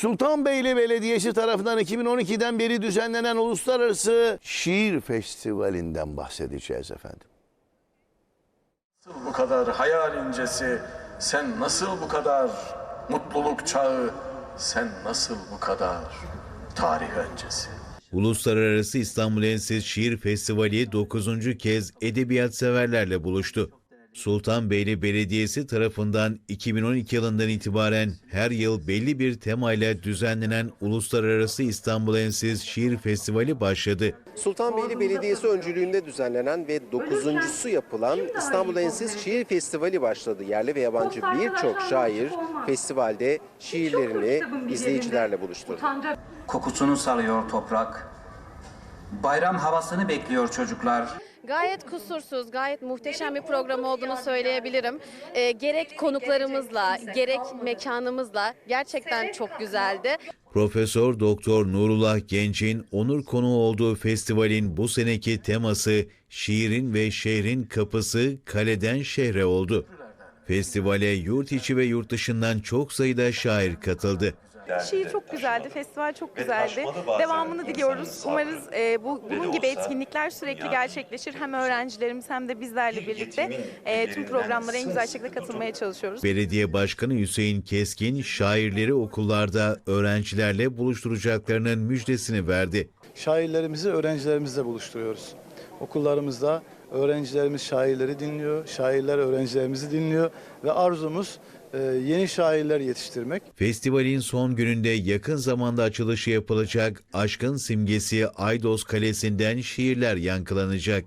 Sultanbeyli Belediyesi tarafından 2012'den beri düzenlenen Uluslararası Şiir Festivali'nden bahsedeceğiz efendim. Nasıl bu kadar hayal incesi, sen nasıl bu kadar mutluluk çağı, sen nasıl bu kadar tarih öncesi. Uluslararası İstanbul Ensiz Şiir Festivali 9. kez edebiyat severlerle buluştu. Sultanbeyli Belediyesi tarafından 2012 yılından itibaren her yıl belli bir temayla düzenlenen Uluslararası İstanbul Ensiz Şiir Festivali başladı. Sultanbeyli Belediyesi öncülüğünde düzenlenen ve dokuzuncusu yapılan İstanbul Ensiz Şiir Festivali başladı. Yerli ve yabancı birçok şair festivalde şiirlerini izleyicilerle buluşturdu. Kokusunu salıyor toprak. Bayram havasını bekliyor çocuklar. Gayet kusursuz, gayet muhteşem bir program olduğunu söyleyebilirim. Ee, gerek konuklarımızla, gerek mekanımızla gerçekten çok güzeldi. Profesör Doktor Nurullah Genç'in onur konuğu olduğu festivalin bu seneki teması şiirin ve şehrin kapısı kaleden şehre oldu. Festivale yurt içi ve yurt dışından çok sayıda şair katıldı. Şiir çok güzeldi, festival çok güzeldi. Devamını diliyoruz. Umarız e, bu bunun gibi etkinlikler sürekli gerçekleşir. Hem öğrencilerimiz hem de bizlerle birlikte e, tüm programlara en güzel şekilde katılmaya çalışıyoruz. Belediye Başkanı Hüseyin Keskin şairleri okullarda öğrencilerle buluşturacaklarının müjdesini verdi. şairlerimizi öğrencilerimizle buluşturuyoruz. Okullarımızda öğrencilerimiz şairleri dinliyor, şairler öğrencilerimizi dinliyor ve arzumuz e, yeni şairler yetiştirmek. Festivalin son gününde yakın zamanda açılışı yapılacak aşkın simgesi Aydos Kalesi'nden şiirler yankılanacak.